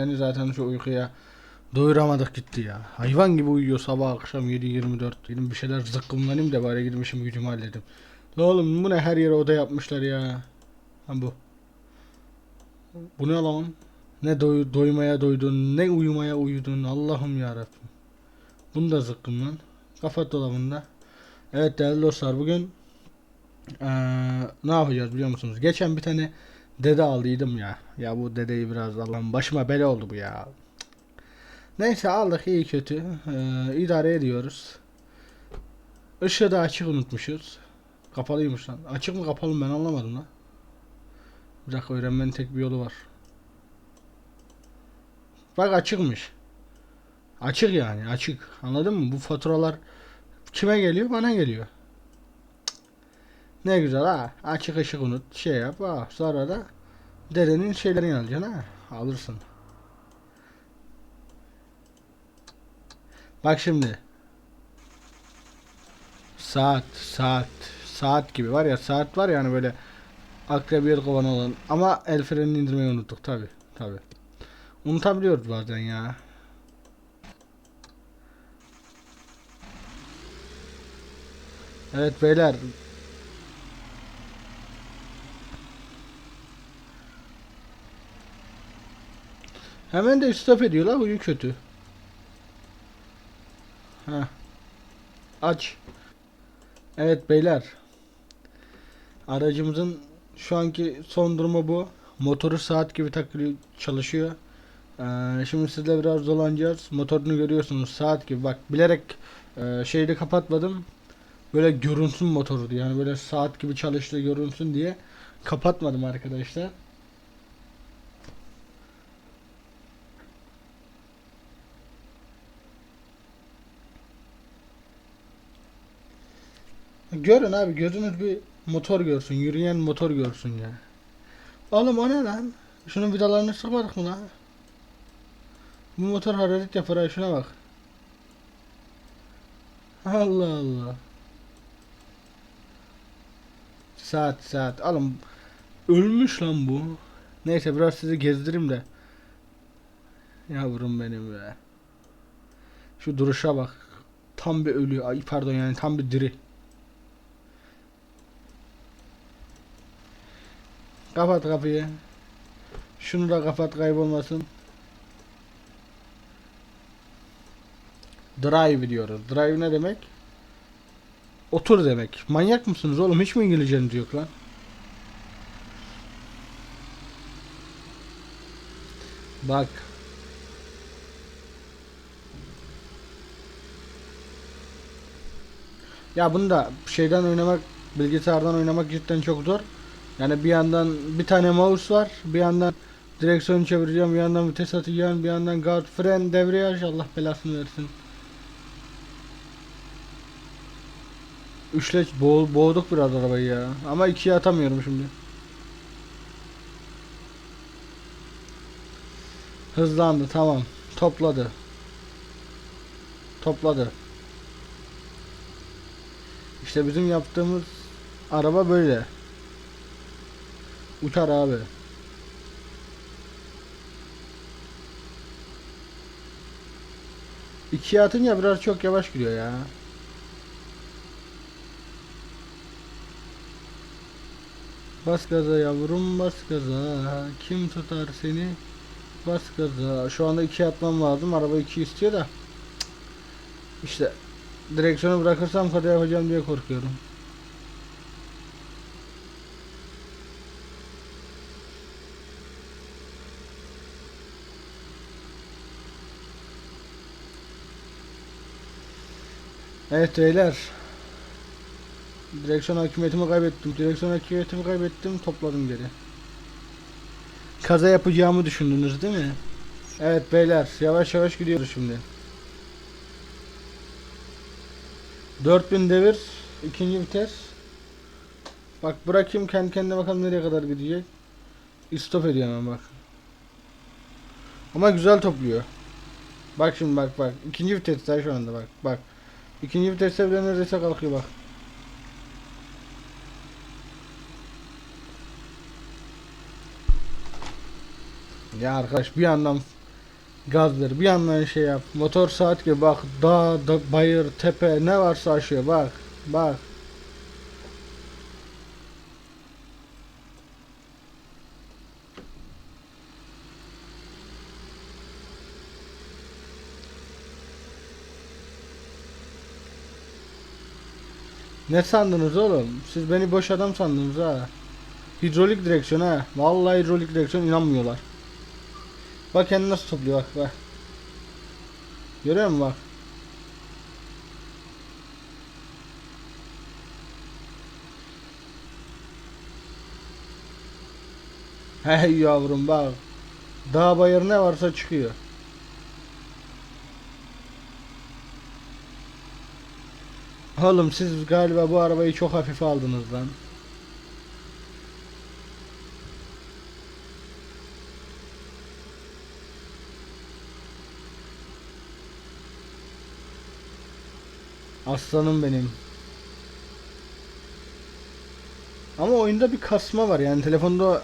Yani zaten şu uykuya doyuramadık gitti ya. Hayvan gibi uyuyor sabah akşam 7-24. Dedim bir şeyler zıkkımlanayım da bari gidmişim gücümü halledim. Ne oğlum bu ne her yere oda yapmışlar ya. Ha bu. Bu ne lan? Ne doy doymaya doydun, ne uyumaya uyudun. Allah'ım ya Rabbim. Bunu da zıkkım lan. Kafa dolabında. Evet değerli dostlar bugün eee, ne yapacağız biliyor musunuz? Geçen bir tane dede aldıydım ya. Ya bu dedeyi biraz Allah'ım başıma bela oldu bu ya. Neyse aldık iyi kötü. Eee, idare ediyoruz. Işığı da açık unutmuşuz. Kapalıymış lan. Açık mı kapalı mı ben anlamadım lan. Bir dakika öğrenmenin tek bir yolu var. Bak açıkmış. Açık yani açık. Anladın mı? Bu faturalar kime geliyor? Bana geliyor. Ne güzel ha. Açık ışık unut. Şey yap. Ha. Sonra da dedenin şeylerini alacaksın ha. Alırsın. Bak şimdi. Saat, saat, saat gibi var ya saat var yani böyle akrabiyel kovan olan ama el frenini indirmeyi unuttuk tabi tabi. Unutabiliyoruz bazen ya. Evet beyler. Hemen de istop ediyorlar huyu kötü. Ha. Aç. Evet beyler. Aracımızın şu anki son durumu bu. Motoru saat gibi takılı çalışıyor. Ee, şimdi sizle biraz dolanacağız. Motorunu görüyorsunuz saat gibi. Bak bilerek e, şeyi kapatmadım. Böyle görünsün motoru diye. Yani böyle saat gibi çalıştığı görünsün diye kapatmadım arkadaşlar. Görün abi gözünüz bir motor görsün. Yürüyen motor görsün ya. Oğlum o ne lan? Şunun vidalarını sıkmadık mı lan? Bu motor hararet yapar ha şuna bak. Allah Allah. Saat saat. Oğlum ölmüş lan bu. Neyse biraz sizi gezdireyim de. Yavrum benim be. Şu duruşa bak. Tam bir ölü. Ay pardon yani tam bir diri. Kapat kapıyı. Şunu da kapat kaybolmasın. Drive diyoruz. Drive ne demek? Otur demek. Manyak mısınız oğlum? Hiç mi İngilizceniz yok lan? Bak. Ya bunda şeyden oynamak, bilgisayardan oynamak cidden çok zor. Yani bir yandan bir tane mouse var, bir yandan direksiyon çevireceğim, bir yandan vites atacağım, bir yandan guard fren, debriyaj Allah belasını versin. Üçle boğ, boğduk biraz arabayı ya. Ama ikiye atamıyorum şimdi. Hızlandı tamam. Topladı. Topladı. İşte bizim yaptığımız araba böyle. Uçar abi. İkiye atınca biraz çok yavaş gidiyor ya. Bas gaza yavrum bas gaza. Kim tutar seni? Bas gaza. Şu anda ikiye atmam lazım. Araba iki istiyor da. İşte direksiyonu bırakırsam kaza yapacağım diye korkuyorum. Evet beyler. Direksiyon hakimiyetimi kaybettim. Direksiyon hakimiyetimi kaybettim. Topladım geri. Kaza yapacağımı düşündünüz değil mi? Evet beyler. Yavaş yavaş gidiyoruz şimdi. 4000 devir. ikinci vites. Bak bırakayım kendi kendine bakalım nereye kadar gidecek. İstop ediyor hemen bak. Ama güzel topluyor. Bak şimdi bak bak. İkinci viteste şu anda bak. Bak. İkinci viteste bile neredeyse kalkıyor bak. Ya arkadaş bir yandan Gaz ver. Bir yandan şey yap. Motor saat gibi bak. Dağ, da, bayır, tepe ne varsa aşıyor. Bak. Bak. Ne sandınız oğlum? Siz beni boş adam sandınız ha. Hidrolik direksiyon ha. Vallahi hidrolik direksiyon inanmıyorlar. Bak kendini nasıl topluyor bak bak. Görüyor musun bak. Hey yavrum bak. Dağ bayır ne varsa çıkıyor. Oğlum siz galiba bu arabayı çok hafife aldınız lan. Aslanım benim. Ama oyunda bir kasma var yani telefonda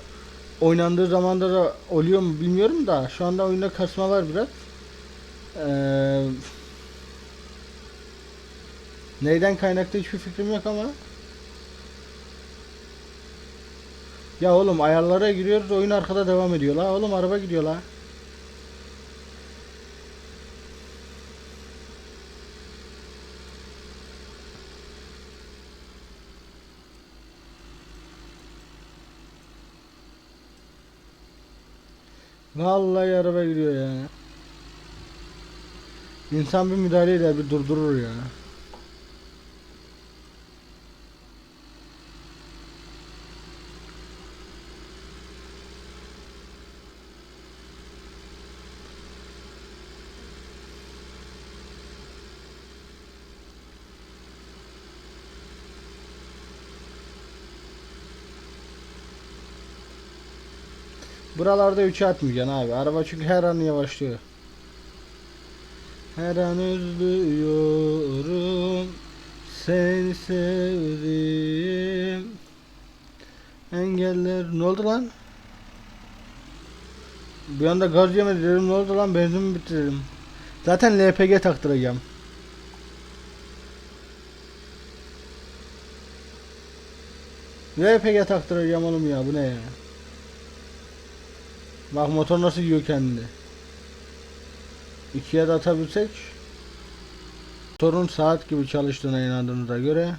oynandığı zamanda da oluyor mu bilmiyorum da şu anda oyunda kasma var biraz. Ee, neyden kaynaklı hiçbir fikrim yok ama. Ya oğlum ayarlara giriyoruz oyun arkada devam ediyor la. Oğlum araba gidiyor la. Vallahi araba gidiyor ya. İnsan bir müdahale eder, bir durdurur ya. Buralarda 3'e atmayacaksın abi. Araba çünkü her an yavaşlıyor. Her an özlüyorum Seni sevdim Engeller ne oldu lan? Bir anda gaz yemedi dedim ne oldu lan benzin dedim. Zaten LPG taktıracağım. LPG taktıracağım oğlum ya bu ne ya? Bak motor nasıl yiyor kendini. İkiye de atabilsek Motorun saat gibi çalıştığına inandığınıza göre